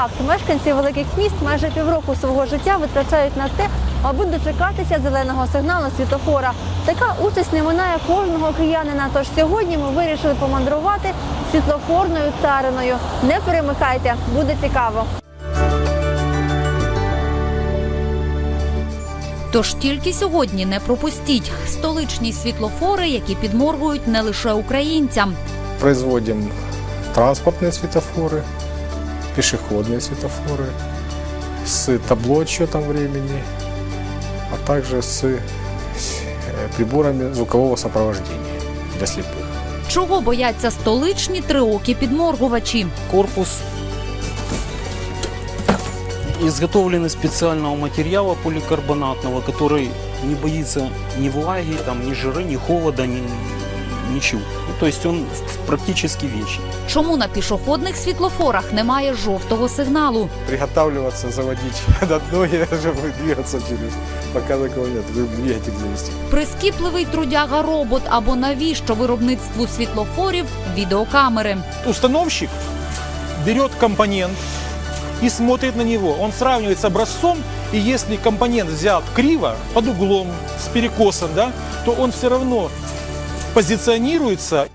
Факт мешканці великих міст майже півроку свого життя витрачають на те, аби дочекатися зеленого сигналу світофора. Така участь не минає кожного киянина. Тож сьогодні ми вирішили помандрувати світлофорною цариною. Не перемикайте, буде цікаво. Тож тільки сьогодні не пропустіть столичні світлофори, які підморгують не лише українцям. Производим транспортные светофоры, пешеходные светофоры с табло отсчетом времени, а также с э, приборами звукового сопровождения для слепых. Чого бояться столичні триокі підморгувачі? Корпус изготовлен из специального материала поликарбонатного, который не боится ни влаги, там, ни жиры, ни холода, ни, ничего. Ну, то есть он практически вечный. Чому на пішохідних світлофорах немає жовтого сигналу? Приготавливаться, заводить над ноги, чтобы двигаться через, пока такого нет, вы двигатель завести. Прискіпливий трудяга робот або навіщо виробництву світлофорів відеокамери? установщик берет компонент и смотрит на него. Он сравнивает с образцом, и если компонент взят криво, под углом, с перекосом, да, то он все равно позиционируется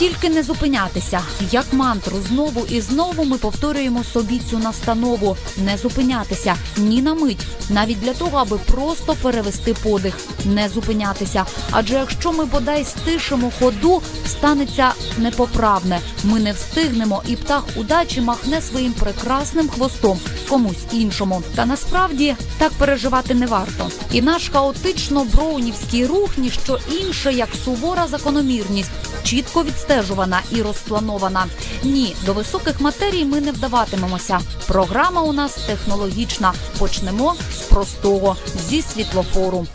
Тільки не зупинятися. Як мантру знову і знову ми повторюємо собі цю настанову: не зупинятися ні на мить, навіть для того, аби просто перевести подих, не зупинятися. Адже якщо ми бодай стишимо ходу, станеться непоправне. Ми не встигнемо, і птах удачі махне своїм прекрасним хвостом комусь іншому. Та насправді так переживати не варто. І наш хаотично броунівський рух ніщо інше, як сувора закономірність, чітко відстежувана і розпланована. Ні, до високих матерій ми не вдаватимемося. Програма у нас технологічна. Почнемо з простого зі світлофору.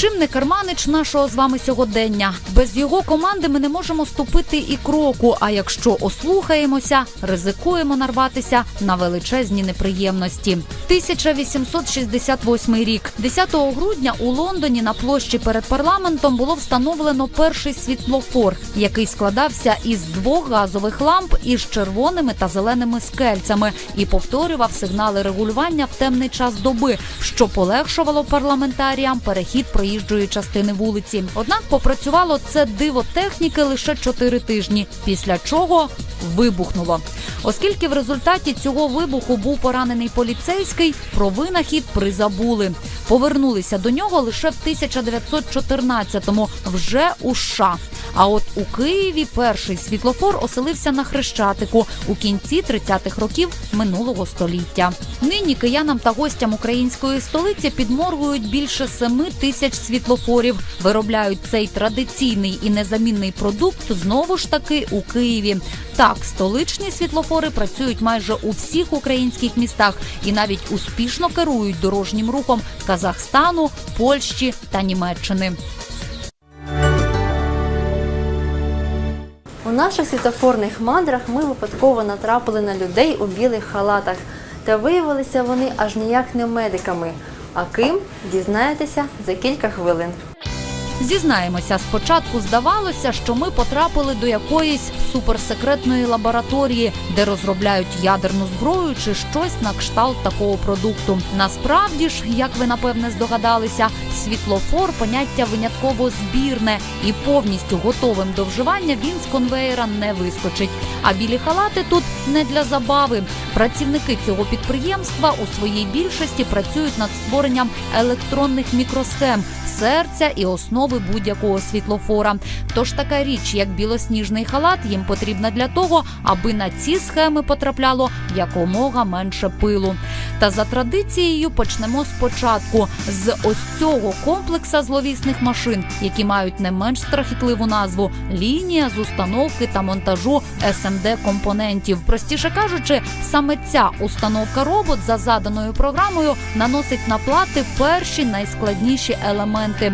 Чим не керманич нашого з вами сьогодення? Без його команди ми не можемо ступити і кроку. А якщо ослухаємося, ризикуємо нарватися на величезні неприємності. 1868 рік, 10 грудня у Лондоні на площі перед парламентом було встановлено перший світлофор, який складався із двох газових ламп із червоними та зеленими скельцями і повторював сигнали регулювання в темний час доби, що полегшувало парламентаріям перехід проїжджої частини вулиці. Однак попрацювало це диво техніки лише 4 тижні, після чого вибухнуло. Оскільки в результаті цього вибуху був поранений поліцейський, про винахід призабули. Повернулися до нього лише в 1914-му, вже у США. А от у Києві перший світлофор оселився на Хрещатику у кінці 30-х років минулого століття. Нині киянам та гостям української столиці підморгують більше 7 тисяч світлофорів. Виробляють цей традиційний і незамінний продукт знову ж таки у Києві. Так, столичні світлофори працюють майже у всіх українських містах і навіть успішно керують дорожнім рухом Казахстану, Польщі та Німеччини. У наших світофорних мандрах ми випадково натрапили на людей у білих халатах. Та виявилися вони аж ніяк не медиками. А ким дізнаєтеся за кілька хвилин. Зізнаємося, спочатку здавалося, що ми потрапили до якоїсь суперсекретної лабораторії, де розробляють ядерну зброю чи щось на кшталт такого продукту. Насправді ж, як ви напевне здогадалися, світлофор поняття винятково збірне і повністю готовим до вживання він з конвеєра не вискочить. А білі халати тут не для забави. Працівники цього підприємства у своїй більшості працюють над створенням електронних мікросхем, серця і основи будь-якого світлофора. Тож така річ, як білосніжний халат, їм потрібна для того, аби на ці схеми потрапляло якомога менше пилу. Та за традицією почнемо спочатку з ось цього комплекса зловісних машин, які мають не менш страхітливу назву лінія з установки та монтажу SMD компонентів. Простіше кажучи, саме ця установка робот за заданою програмою наносить на плати перші найскладніші елементи.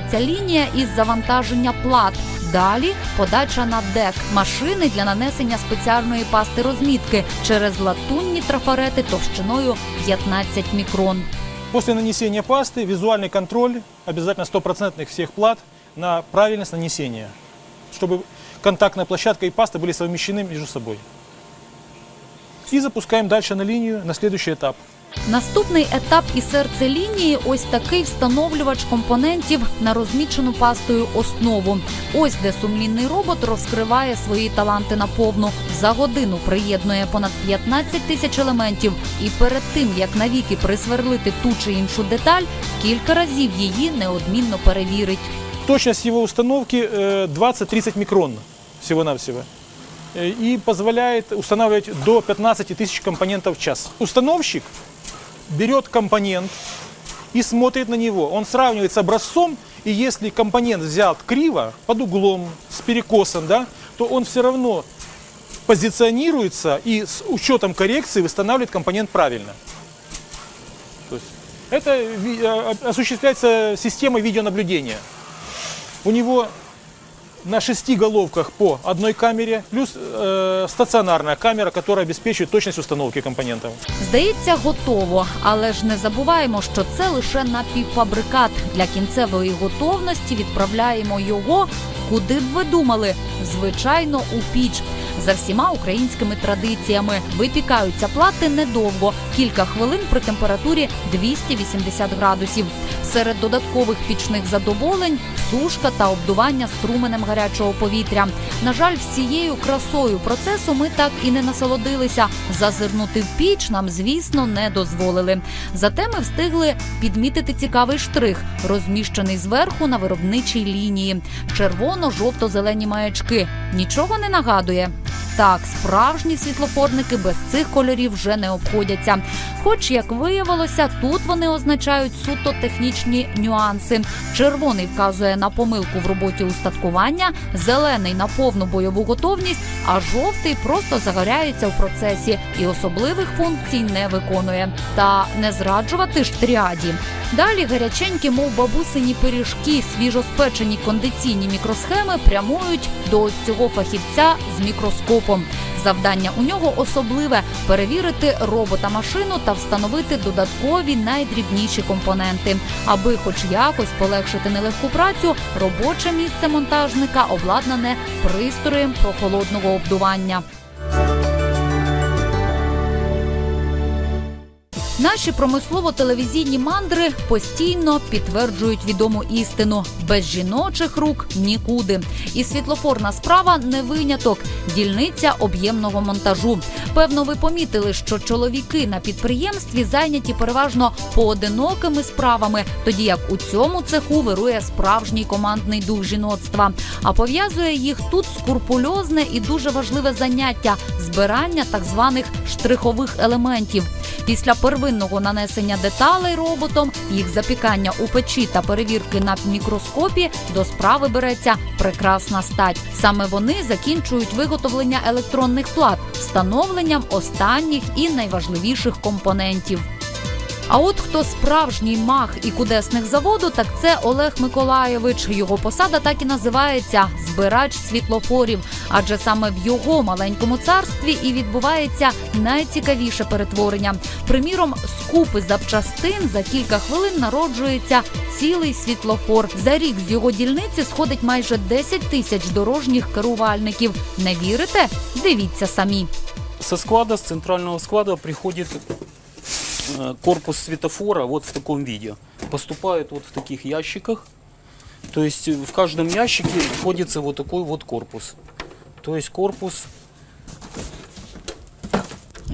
Починається лінія із завантаження плат. Далі подача на дек машини для нанесення спеціальної пасти розмітки через латунні трафарети товщиною 15 мікрон. После нанесения пасты визуальный контроль, обязательно стопроцентных всех плат на правильность нанесения, чтобы контактная площадка и паста были совмещены между собой. И запускаем дальше на линию, на следующий этап. Наступний етап і серце лінії ось такий встановлювач компонентів на розмічену пастою основу. Ось де сумлінний робот розкриває свої таланти наповну. За годину приєднує понад 15 тисяч елементів, і перед тим як навіки присверлити ту чи іншу деталь, кілька разів її неодмінно перевірить. Точность его установки э, 20-30 микрон всего-навсего. Э, И позволяет устанавливать до 15 тысяч компонентов в час. Установщик берет компонент и смотрит на него. Он сравнивает с образцом, и если компонент взят криво, под углом, с перекосом, да, то он все равно позиционируется и с учетом коррекции восстанавливает компонент правильно. То есть это ви- э, осуществляется системой видеонаблюдения. У него на шести головках по одной камере, плюс э, стационарная камера, которая обеспечивает точность установки компонентов. Здається, готово, але ж не забуваємо, що це лише напівфабрикат. Для кінцевої готовності відправляємо його. Куди б ви думали? Звичайно, у піч. За всіма українськими традиціями випікаються плати недовго, кілька хвилин при температурі 280 градусів. Серед додаткових пічних задоволень сушка та обдування струменем гарячого повітря. На жаль, всією красою процесу ми так і не насолодилися. Зазирнути в піч нам, звісно, не дозволили. Зате ми встигли підмітити цікавий штрих, розміщений зверху на виробничій лінії. Червоно-жовто-зелені маячки. Нічого не нагадує. Так, справжні світлофорники без цих кольорів вже не обходяться. Хоч, як виявилося, тут вони означають суто технічні нюанси. Червоний вказує на помилку в роботі устаткування, зелений на повну бойову готовність, а жовтий просто загоряється в процесі і особливих функцій не виконує. Та не зраджувати ж тріаді. Далі гаряченькі, мов бабусині пиріжки, свіжоспечені кондиційні мікросхеми прямують до цього фахівця з мікроскопом. Завдання у нього особливе перевірити робота-машину та встановити додаткові найдрібніші компоненти, аби, хоч якось полегшити нелегку працю, робоче місце монтажника обладнане пристроєм прохолодного обдування. Наші промислово-телевізійні мандри постійно підтверджують відому істину: без жіночих рук нікуди. І світлофорна справа не виняток, дільниця об'ємного монтажу. Певно, ви помітили, що чоловіки на підприємстві зайняті переважно поодинокими справами, тоді як у цьому цеху вирує справжній командний дух жіноцтва. А пов'язує їх тут скурпульозне і дуже важливе заняття збирання так званих штрихових елементів. Після первинного нанесення деталей роботом, їх запікання у печі та перевірки на мікроскопі до справи береться прекрасна стать. Саме вони закінчують виготовлення електронних плат встановленням останніх і найважливіших компонентів. А от хто справжній мах і кудесник заводу, так це Олег Миколаєвич. Його посада так і називається збирач світлофорів. Адже саме в його маленькому царстві і відбувається найцікавіше перетворення. Приміром, з купи запчастин за кілька хвилин народжується цілий світлофор. За рік з його дільниці сходить майже 10 тисяч дорожніх керувальників. Не вірите? Дивіться самі. Со склада, с центрального склада приходит э, корпус светофора вот в таком виде. Поступает вот в таких ящиках. То есть э, в каждом ящике находится вот такой вот корпус. То есть корпус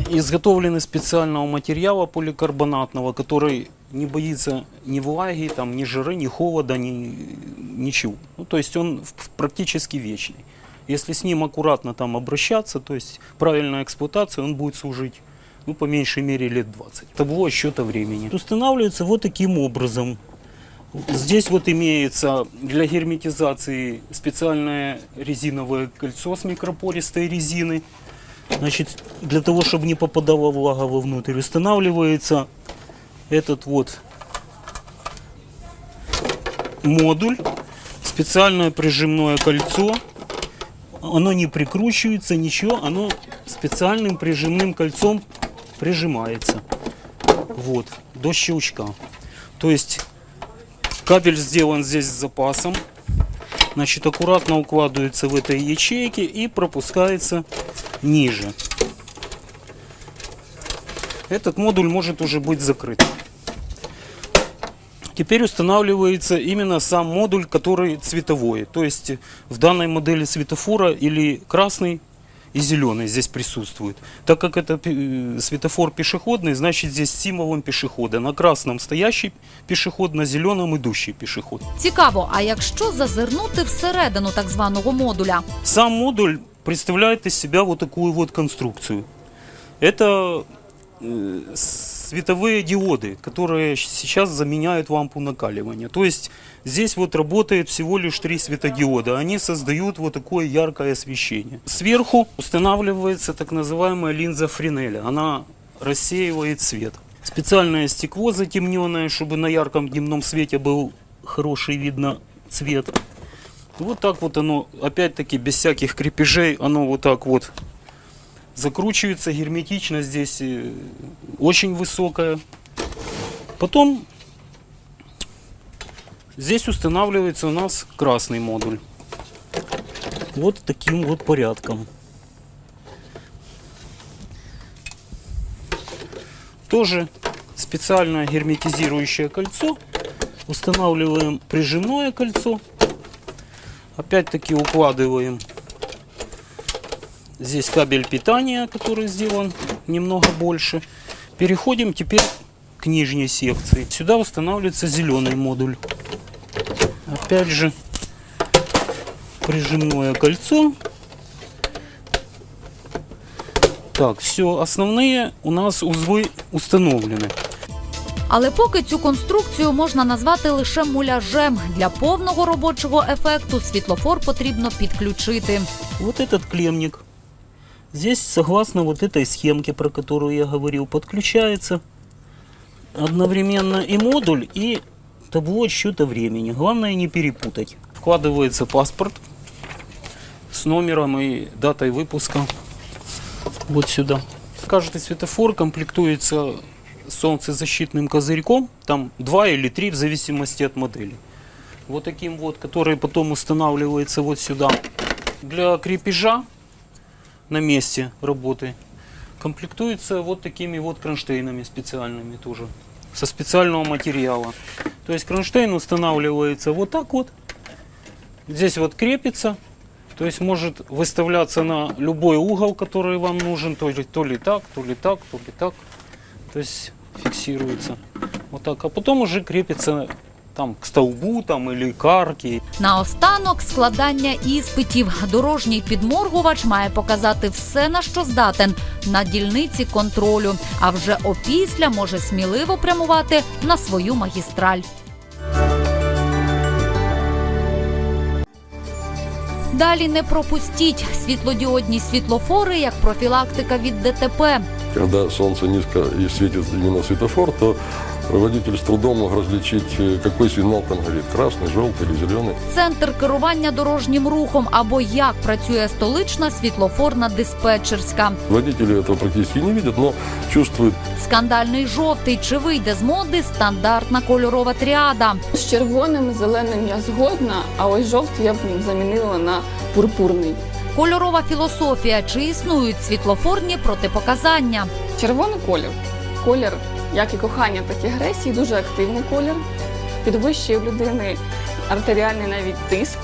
изготовлен из специального материала поликарбонатного, который не боится ни влаги, там, ни жары, ни холода, ни, ничего. Ну, то есть он практически вечный. Если с ним аккуратно там обращаться, то есть правильная эксплуатация, он будет служить ну, по меньшей мере лет 20. Табло счета времени. Устанавливается вот таким образом. Здесь вот имеется для герметизации специальное резиновое кольцо с микропористой резины. Значит, для того, чтобы не попадала влага вовнутрь, устанавливается этот вот модуль, специальное прижимное кольцо. Оно не прикручивается, ничего, оно специальным прижимным кольцом прижимается. Вот, до щелчка. То есть кабель сделан здесь с запасом. Значит, аккуратно укладывается в этой ячейке и пропускается ниже. Этот модуль может уже быть закрыт. Теперь устанавливается именно сам модуль, который цветовой. То есть в данной модели светофора или красный и зеленый здесь присутствует. Так как это пи- э, светофор пешеходный, значит здесь символом пешехода. На красном стоящий пешеход, на зеленом идущий пешеход. Цікаво, а якщо зазирнути всередину так званого модуля? Сам модуль представляет из себя вот такую вот конструкцию. Это э, световые диоды, которые сейчас заменяют лампу накаливания. То есть здесь вот работает всего лишь три светодиода. Они создают вот такое яркое освещение. Сверху устанавливается так называемая линза Френеля. Она рассеивает свет. Специальное стекло затемненное, чтобы на ярком дневном свете был хороший видно цвет. Вот так вот оно, опять-таки, без всяких крепежей, оно вот так вот закручивается, герметичность здесь э, очень высокая. Потом здесь устанавливается у нас красный модуль. Вот таким вот порядком. Тоже специальное герметизирующее кольцо. Устанавливаем прижимное кольцо. Опять-таки укладываем здесь кабель питания, который сделан немного больше. Переходим теперь к нижней секции. Сюда устанавливается зеленый модуль. Опять же прижимное кольцо. Так, все, основные у нас узлы установлены. Але поки цю конструкцію можна назвати лише муляжем. Для повного робочого ефекту світлофор потрібно підключити. Вот этот клемник. Здесь, согласно вот этой схемке, про которую я говорил, подключается одновременно и модуль, и табло счета времени. Главное не перепутать. Вкладывается паспорт с номером и датой выпуска вот сюда. Каждый светофор комплектуется солнцезащитным козырьком, там два или три в зависимости от модели. Вот таким вот, который потом устанавливается вот сюда. Для крепежа на месте работы комплектуется вот такими вот кронштейнами специальными тоже, со специального материала. То есть кронштейн устанавливается вот так вот, здесь вот крепится, то есть может выставляться на любой угол, который вам нужен, то ли, то ли так, то ли так, то ли так. То есть фиксируется. Вот так, а потом уже крепится там к столбу там или к арке. Наостанок складання іспитів. Дорожній підморгувач має показати все, на що здатен на дільниці контролю. А вже опісля може сміливо прямувати на свою магістраль. Далі не пропустіть світлодіодні світлофори як профілактика від ДТП. Когда солнце низко и светит именно светофор, то водитель с трудом мог различить, э, какой сигнал там горит, красный, желтый или зеленый. Центр керування дорожнім рухом або як працює столична світлофорна диспетчерська. Водители этого практически не видят, но чувствуют Скандальний жовтий чи вийде з моди стандартна кольорова тріада. З червоним, зеленим я згодна, а ось жовтий я б замінила на пурпурний. Кольорова філософія чи існують світлофорні протипоказання. Червоний колір. Колір як і кохання, так і агресії, дуже активний колір. Підвищує в людини артеріальний навіть тиск.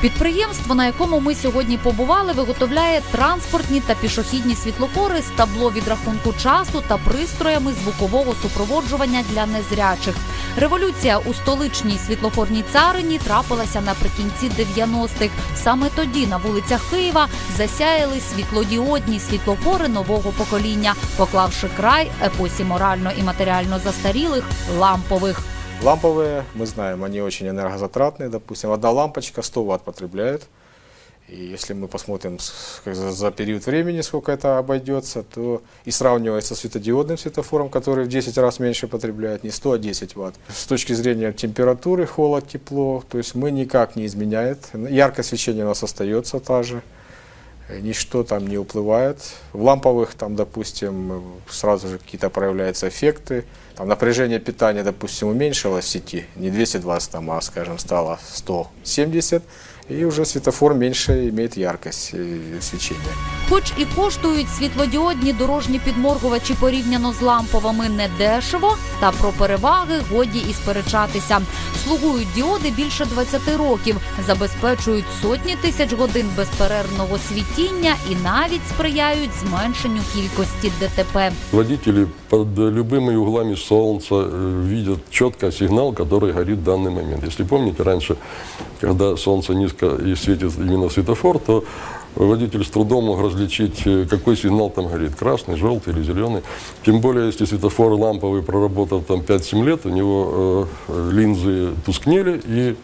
Підприємство, на якому ми сьогодні побували, виготовляє транспортні та пішохідні світлофори з табло відрахунку часу та пристроями звукового супроводжування для незрячих. Революція у столичній світлофорній царині трапилася наприкінці 90-х. Саме тоді на вулицях Києва засяяли світлодіодні світлофори нового покоління, поклавши край епосі морально і матеріально застарілих лампових. Ламповые, мы знаем, они очень энергозатратные. Допустим, одна лампочка 100 ватт потребляет. И если мы посмотрим за, период времени, сколько это обойдется, то и сравнивается с светодиодным светофором, который в 10 раз меньше потребляет, не 100, а 10 ватт. С точки зрения температуры, холод, тепло, то есть мы никак не изменяет. Яркое свечение у нас остается та же. ничто там не уплывает. В ламповых там, допустим, сразу же какие-то проявляются эффекты. Там напряжение питания, допустим, уменьшилось в сети, не 220 там, а, скажем, стало 170, и уже светофор меньше имеет яркость э, свечения. Хоч і коштують світлодіодні дорожні підморгувачі порівняно з ламповими недешево, та про переваги годі і сперечатися. Слугують діоди більше 20 років, забезпечують сотні тисяч годин безперервного світіння і навіть сприяють зменшенню кількості ДТП. Водители под любыми углами солнца э, видят четко сигнал, который горит в данный момент. Если помните, раньше, когда солнце низко и светит именно светофор, то водитель с трудом мог различить, э, какой сигнал там горит, красный, желтый или зеленый. Тем более, если светофор ламповый проработал там 5-7 лет, у него э, линзы тускнели и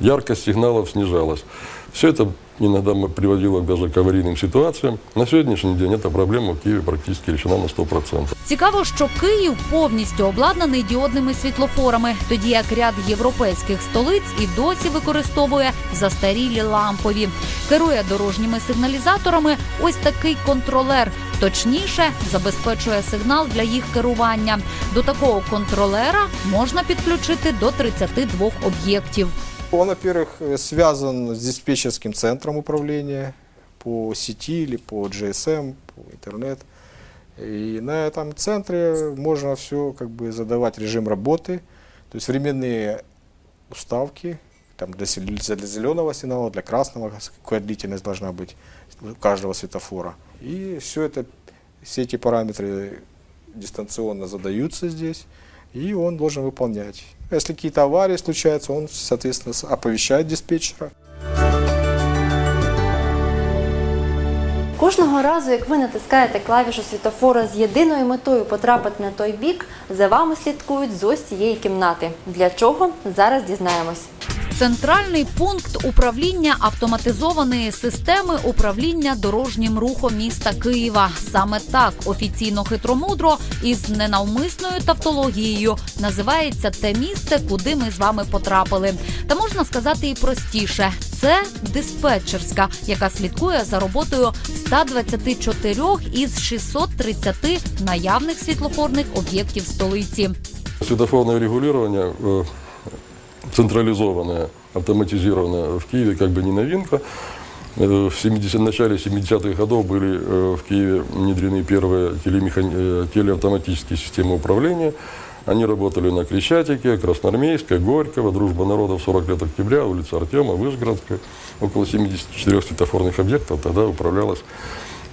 яркость сигналов снижалась. Все это иногда приводило даже к аварийным ситуациям. На сегодняшний день эта проблема в Киеве практически решена на 100%. Цікаво, що Київ повністю обладнаний діодними світлофорами, тоді як ряд європейських столиць і досі використовує застарілі лампові. Керує дорожніми сигналізаторами ось такий контролер. Точніше, забезпечує сигнал для їх керування. До такого контролера можна підключити до 32 об'єктів. Он, во-первых, э, связан с диспетчерским центром управления по сети или по GSM, по интернет. И на этом центре можно все как бы задавать режим работы, то есть временные уставки, там для, для зеленого сигнала, для красного, какая длительность должна быть у каждого светофора. И все это, все эти параметры дистанционно задаются здесь, и он должен выполнять. Если какие-то аварии случаются, он, соответственно, оповещает диспетчера. Кожного разу, як ви натискаєте клавішу світофора з єдиною метою потрапити на той бік, за вами слідкують з ось цієї кімнати. Для чого? Зараз дізнаємось. Центральний пункт управління автоматизованої системи управління дорожнім рухом міста Києва. Саме так офіційно хитромудро із ненавмисною тавтологією називається те місце, куди ми з вами потрапили. Та можна сказати і простіше: це диспетчерська, яка слідкує за роботою 124 із 630 наявних світлофорних об'єктів столиці. Светофорное регулирование централизованное, автоматизированное в Киеве как бы не новинка. Э, В 70, начале 70-х годов были э, в Киеве внедрены первые телемехани- э, телеавтоматические системы управления. Они работали на Крещатике, Красноармейской, Горького, Дружба народов, 40 лет октября, улица Артема, Вышгородская. Около 74 светофорных объектов тогда управлялось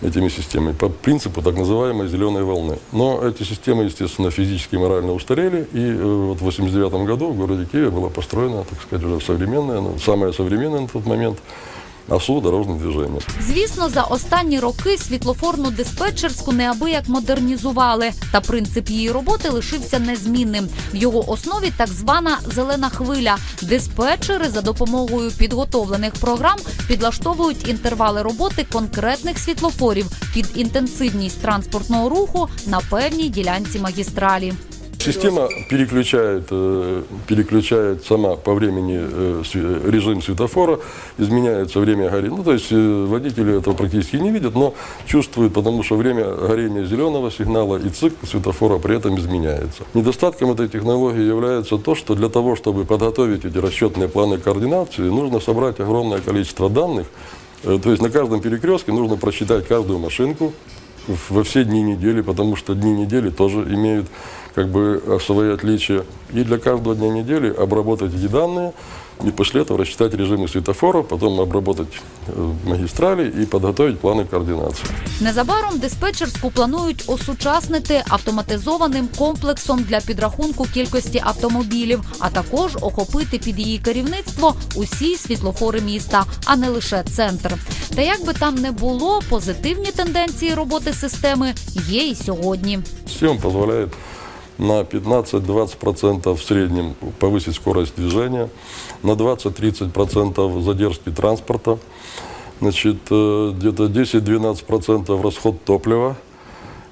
этими системами по принципу так называемой зеленой волны. Но эти системы, естественно, физически и морально устарели, и э, вот в 89 году в городе Киеве была построена, так сказать, уже современная, ну, самая современная на тот момент ОСУ дорожного движения. Звісно, за останні роки світлофорну диспетчерську неабияк модернізували, та принцип її роботи лишився незмінним. В його основі так звана зелена хвиля. Диспетчери за допомогою підготовлених програм підлаштовують інтервали роботи конкретних світлофорів під інтенсивність транспортного руху на певній ділянці магістралі. Система переключает, э, переключает сама по времени э, режим светофора, изменяется время горения. Ну, то есть э, водители этого практически не видят, но чувствуют, потому что время горения зеленого сигнала и цикл светофора при этом изменяется. Недостатком этой технологии является то, что для того, чтобы подготовить эти расчетные планы координации, нужно собрать огромное количество данных. То есть на каждом перекрестке нужно просчитать каждую машинку, во все дни недели, потому что дни недели тоже имеют как бы э, свои отличия. И для каждого дня недели обработать эти данные и после этого рассчитать режимы светофора, потом обработать э, магистрали и подготовить планы координации. Незабаром диспетчерську планують осучаснити автоматизованим комплексом для підрахунку кількості автомобілів, а також охопити під її керівництво усі світлофори міста, а не лише центр. Та як би там не було, позитивні тенденції роботи системи є і сьогодні. Система позволяет на 15-20% в среднем повысить скорость движения, на 20-30% задержки транспорта, значит, э, где-то 10-12% расход топлива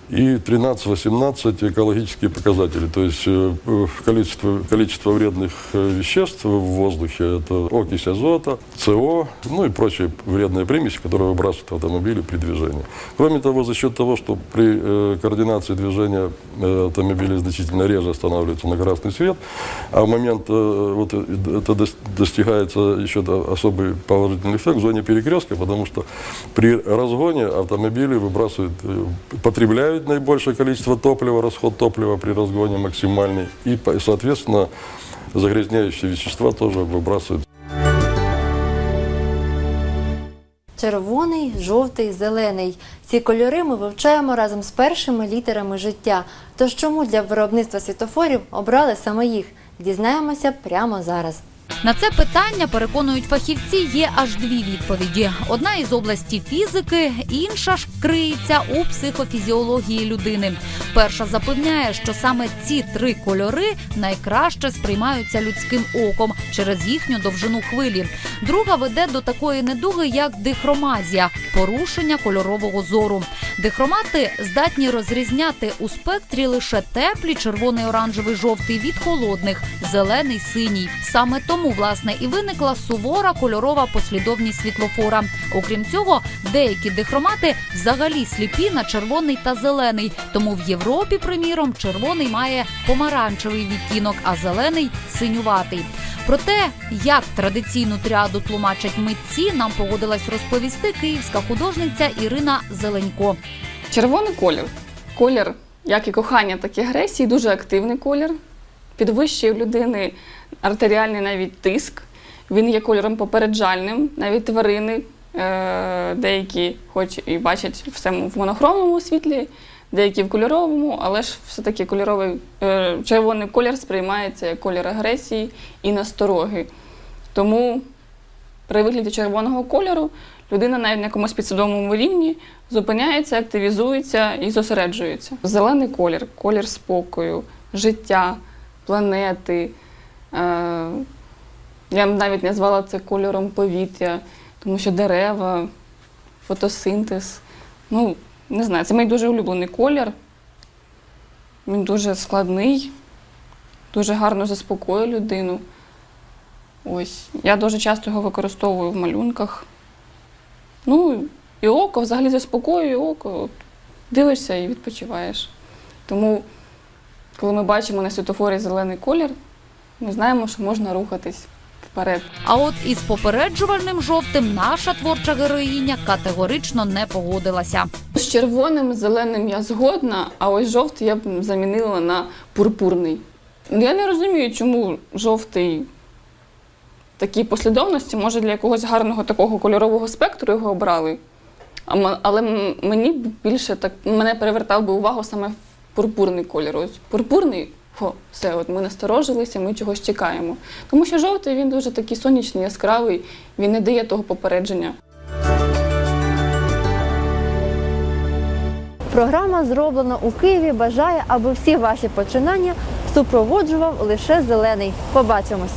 и 13-18 экологические показатели, то есть э, количество, количество вредных э, веществ в воздухе, это окись азота, СО, ну и прочие вредные примеси, которые выбрасывают автомобили при движении. Кроме того, за счет того, что при э, координации движения автомобили значительно реже останавливаются на красный свет, а в момент вот это дос- достигается еще особый положительный эффект в зоне перекрестка, потому что при разгоне автомобили выбрасывают, э, потребляют наибольшее количество топлива, расход топлива при разгоне максимальный, и, по- соответственно, загрязняющие вещества тоже выбрасывают Червоний, жовтий, зелений. Ці кольори ми вивчаємо разом з першими літерами життя. Тож чому для виробництва світофорів обрали саме їх? Дізнаємося прямо зараз. На це питання переконують фахівці. Є аж дві відповіді: одна із області фізики, інша ж криється у психофізіології людини. Перша запевняє, що саме ці три кольори найкраще сприймаються людським оком через їхню довжину хвилі. Друга веде до такої недуги, як дихромазія порушення кольорового зору. Дихромати здатні розрізняти у спектрі лише теплі червоний, оранжевий, жовтий від холодних, зелений, синій. Саме тому власне і виникла сувора кольорова послідовність світлофора. Окрім цього, деякі дихромати взагалі сліпі на червоний та зелений. Тому в Європі, приміром, червоний має помаранчевий відтінок, а зелений синюватий. Про те, як традиційну тріаду тлумачать митці, нам погодилась розповісти київська художниця Ірина Зеленько. Червоний колір. Колір, як і кохання, так і агресії, дуже активний колір. Підвищує людини артеріальний навіть тиск. Він є кольором попереджальним, навіть тварини. е, Деякі хоч і бачать все в монохромному світлі, деякі в кольоровому, але ж все-таки кольоровий е, червоний колір сприймається як колір агресії і настороги. Тому при вигляді червоного кольору людина навіть на якомусь підсвідомому рівні зупиняється, активізується і зосереджується. Зелений колір, колір спокою, життя, планети. Е, я навіть назвала це кольором повітря, тому що дерева, фотосинтез. Ну, не знаю, це мій дуже улюблений колір. Він дуже складний, дуже гарно заспокоює людину. Ось. Я дуже часто його використовую в малюнках. Ну, і око взагалі заспокоює око. Дивишся і відпочиваєш. Тому, коли ми бачимо на світофорі зелений колір, ми знаємо, що можна рухатись вперед. А от із попереджувальним жовтим наша творча героїня категорично не погодилася. З червоним, зеленим я згодна, а ось жовтий я б замінила на пурпурний. Я не розумію, чому жовтий такій послідовності, може для якогось гарного такого кольорового спектру його обрали. Але мені більше так мене перевертав би увагу саме пурпурний колір. Ось пурпурний, хо, все, от ми насторожилися, ми чогось чекаємо. Тому що жовтий він дуже такий сонячний, яскравий, він не дає того попередження. Програма зроблена у Києві. Бажає, аби всі ваші починання супроводжував лише зелений. Побачимось.